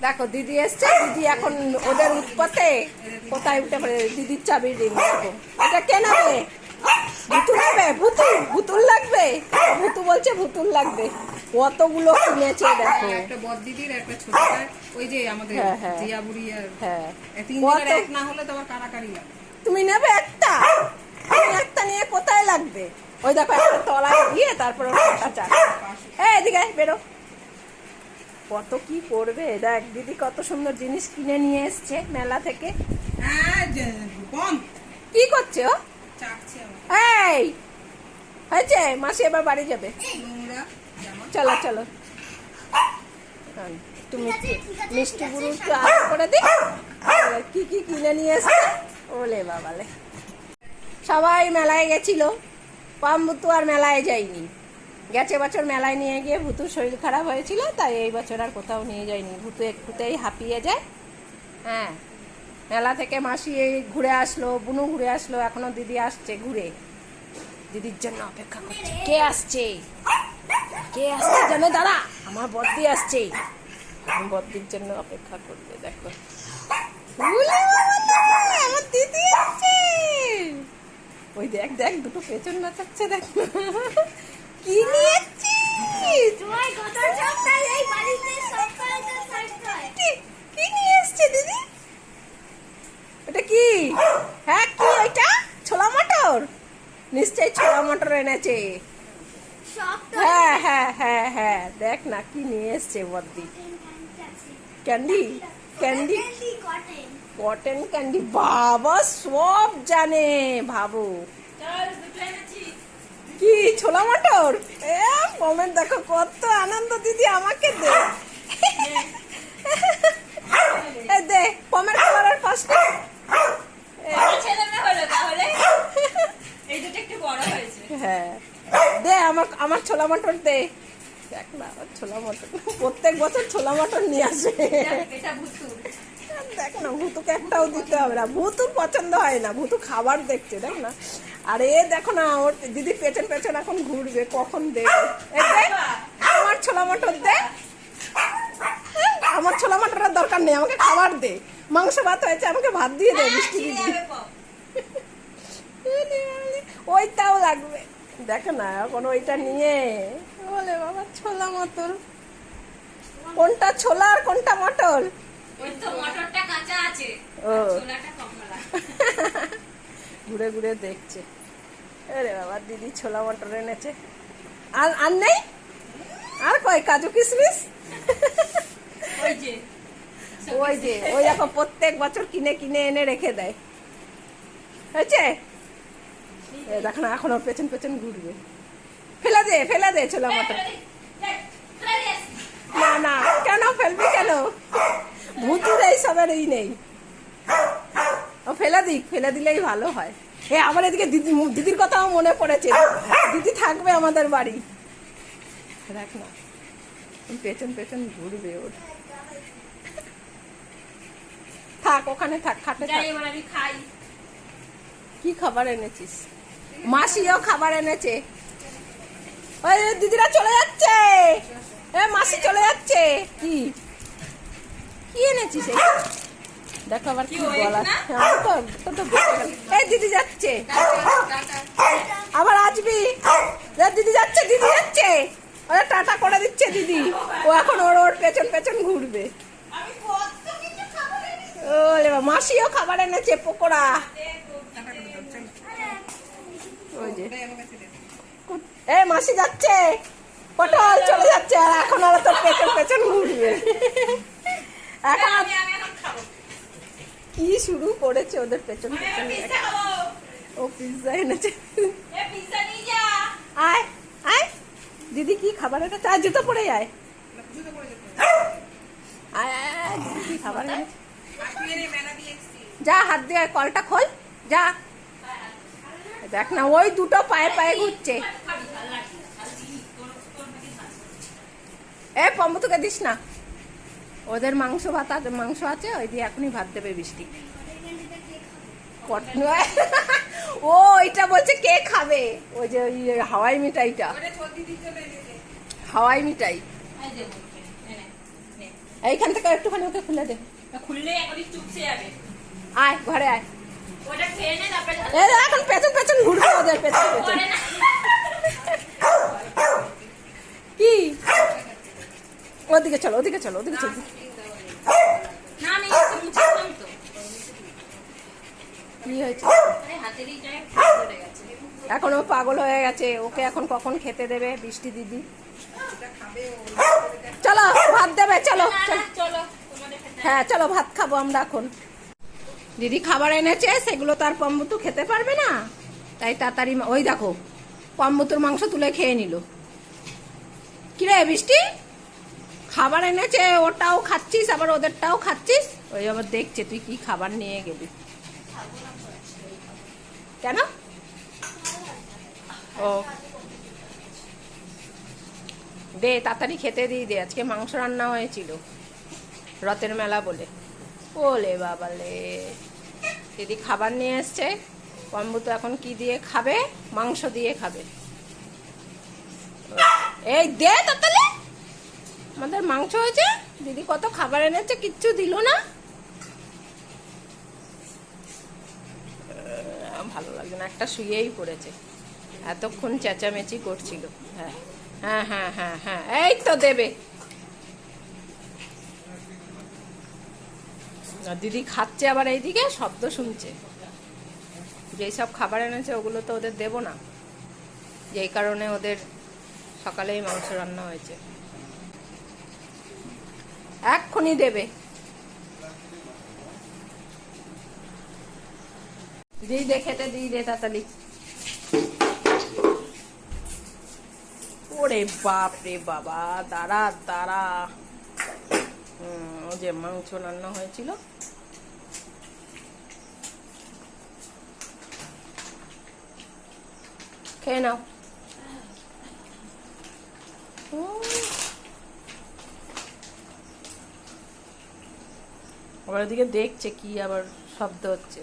দেখো দিদি এসছে দিদি এখন ওদের উৎপতে কোথায় উঠে পড়ে দিদির চাবি রিং দেখো। এটা কে নেবে? ভুতু নেবে? ভুতু ভুতুল লাগবে? ভুতু বলছে ভুতুল লাগবে। কতগুলো কিনেছে দেখো। একটা দিদির একটা ছোটটার ওই যে আমাদের হ্যাঁ, হ্যাঁ। জিয়া বুড়ি আর হ্যাঁ। এক না হলে তো আবার কারাকারি লাগে তুমি নেবে একটা? তুমি একটা নিয়ে কোথায় লাগবে? ওই দেখো একটা তলায় গিয়ে তারপর ওটা চার এই এদিকে বেরো। কত কি করবে দেখ দিদি কত সুন্দর জিনিস কিনে নিয়ে এসছে মেলা থেকে। হ্যাঁ কি করছে ও? এই হয়েছে? মাসি এবার বাড়ি যাবে। চলো চলো। তুমি মিষ্টি গুরু একটু আদর করে দি। কি কি কিনে নিয়ে এসছে? ওলে বাবালে। সবাই মেলায় গেছিল। পাম ভুতু আর মেলায় যায়নি গেছে বছর মেলায় নিয়ে গিয়ে ভুতুর শরীর খারাপ হয়েছিল, তাই এই বছর আর কোথাও নিয়ে যায়নি। ভুতু একটুতেই হাঁপিয়ে যায়। হ্যাঁ মেলা থেকে মাসি এই ঘুরে আসলো, বুনু ঘুরে আসলো, এখনও দিদি আসছে ঘুরে। দিদির জন্য অপেক্ষা করছে। কে আসছে? কে আসছে জানে? দাঁড়া, আমার বদ্দি আসছে। বদ্দির জন্য অপেক্ষা করবে, দেখো। আমার ওই দেখ দেখ, দুটো পেছন নাচাচ্ছে দেখ। কি নিয়েছিস? তোমার গত সপ্তাহে এই বাড়িতে সপ্তাহে ষষ্ঠ হয়। কি কি নিয়ে এসছে দিদি? এটা কি? হ্যাঁ কি ওইটা? ছোলা মটর? নিশ্চয়ই ছোলা মটর এনেছে। হ্যাঁ হ্যাঁ হ্যাঁ হ্যাঁ দেখ না কি নিয়ে এসছে বদ্দি। Candy? Candy? Cotton. Cotton candy? বাবা সব জানে ভাবো কি ছোলা মটর? এ কমেন্ট দেখো কত আনন্দ দিদি আমাকে দে। দে একটু বড় হয়েছে। হ্যাঁ। দে আমার আমার ছোলা মটর দে। দেখ না আমার ছোলা মটর। প্রত্যেক বছর ছোলা মটর নিয়ে আসে দেখ না ভুতুকে একটাও দিতে হবে না। ভুতু পছন্দ হয় না। ভুতু খাবার দেখছে দেখ না। আর এ দেখো না ওর দিদি পেছন পেছন এখন ঘুরবে কখন দেবে আমার ছোলা মটর দে। আমার ছোলা মটরের দরকার নেই আমাকে খাবার দে। মাংস ভাত হয়েছে আমাকে ভাত দিয়ে দে মিষ্টি দিয়ে দে। ওইটাও লাগবে। দেখো না এখন ওইটা নিয়ে বলে বাবা ছোলা মটর। কোনটা ছোলা আর কোনটা মটর? ওই তো মটরটা কাঁচা আছে। ও। ছোলাটা ঘুরে ঘুরে দেখছে। আরে বাবা দিদি ছোলা মটর এনেছে। আর আর নেই? আর কয় কাজু কিশমিশ? ওই যে ওই যে ওই দেখো প্রত্যেক বছর কিনে কিনে এনে রেখে দেয়। হয়েছে? দেখো না এখন ওর পেছন পেছন ঘুরবে। ফেলে দে ফেলে দে ছোলা মটর। না না কেন ফেলবি কেন? ভুতুর এইসবের ই নেই। ফেলে দিক ফেলে দিলেই ভালো হয়। এ আমার এদিকে দিদি দিদির কথাও মনে পড়েছে। দিদি থাকবে আমাদের বাড়ি। দেখ না পেছন পেছন ঘুরবে ওর। থাক ওখানে থাক খাটে যাই থাক এবার আমি খাই। কি খাবার এনেছিস? মাসিও খাবার এনেছে। ওই দিদিরা চলে যাচ্ছে। এ মাসি চলে যাচ্ছে। কি? কি এনেছিস? এটা? দেখো আবার কি বলা তো তো। এই দিদি যাচ্ছে। আবার আসবি। দিদি যাচ্ছে দিদি যাচ্ছে। ওরা টাটা করে দিচ্ছে দিদি। ও এখন ওর ওর পেছন পেছন ঘুরবে। ওরে মাসিও খাবার এনেছে পকোড়া। এ মাসি যাচ্ছে। পটল চলে যাচ্ছে আর এখন ওরা তোর পেছন পেছন ঘুরবে। এখন আর আমি আমি এখন খাব কি শুরু করেছে ওদের পেছন পেছন ও পিৎজা এনেছে। আয় আয়। দিদি কি খাবার এটা চা জুতো পরে আয়। আয় আয়, আয়, দিদি কি খাবার এনেছে? যা হাত দিয়ে কলটা খোল যা। দেখ না ওই দুটো পায়ে পায়ে ঘুরছে। আর এ পম্বতুকে দিস না। ওদের মাংস ভাত মাংস আছে ওই দিয়ে এখনই ভাত দেবে বৃষ্টি। ও এটা বলছে কে খাবে? ওই যে ওই হাওয়াই মিঠাইটা। হাওয়াই মিঠাই। এইখান থেকে একটুখানি ওকে খুলে দে। খুললে চুপসে যাবে। আয় ঘরে আয়। এখন পেছন পেছন ঘুরবে ওদের পেছন পেছন করে না কি ওদিকে চলো ওদিকে চলো ওদিকে চলো। এখন ও পাগল হয়ে গেছে, ওকে এখন কখন খেতে দেবে বৃষ্টি দিদি? চলো, ভাত দেবে, চলো চলো। হ্যাঁ চলো, ভাত খাব আমরা এখন। দিদি খাবার এনেছে, সেগুলো তো আর পম্বুতু খেতে পারবে না। তাই তাড়াতাড়ি ওই দেখো, পম্বুতুর মাংস তুলে খেয়ে নিল। কিরে বৃষ্টি? খাবার এনেছে, ওটাও খাচ্ছিস, আবার ওদেরটাও খাচ্ছিস? ওই আবার দেখছে, তুই কি খাবার নিয়ে গেলি? কেন? ও। দে, তাড়াতাড়ি খেতে দিয়ে দে, আজকে মাংস রান্না হয়েছিল। রথের মেলা বলে। ওলে বাবালে। দিদি খাবার নিয়ে এসছে। কম্বু তো এখন কি দিয়ে খাবে? মাংস দিয়ে খাবে। এই দে তাড়াতাড়ি। আমাদের মাংস হয়েছে। দিদি কত খাবার এনেছে, কিচ্ছু দিল না। ভালো লাগছে না, একটা শুয়েই পড়েছে। এতক্ষণ চেঁচামেচি করছিল। হ্যাঁ হ্যাঁ হ্যাঁ হ্যাঁ হ্যাঁ এই তো দেবে। দিদি খাচ্ছে আবার এইদিকে, শব্দ শুনছে। যেই সব খাবার এনেছে, ওগুলো তো ওদের দেবো না। যেই কারণে ওদের সকালেই মাংস রান্না হয়েছে। এক্ষুনি দেবে। দিই দে খেতে দিই দে তাড়াতাড়ি। ওরে বাপ রে বাবা, দাঁড়া দাঁড়া। যে মাংস রান্না হয়েছিল। খেয়ে নাও। আবার ওদিকে দেখছে কি আবার শব্দ হচ্ছে।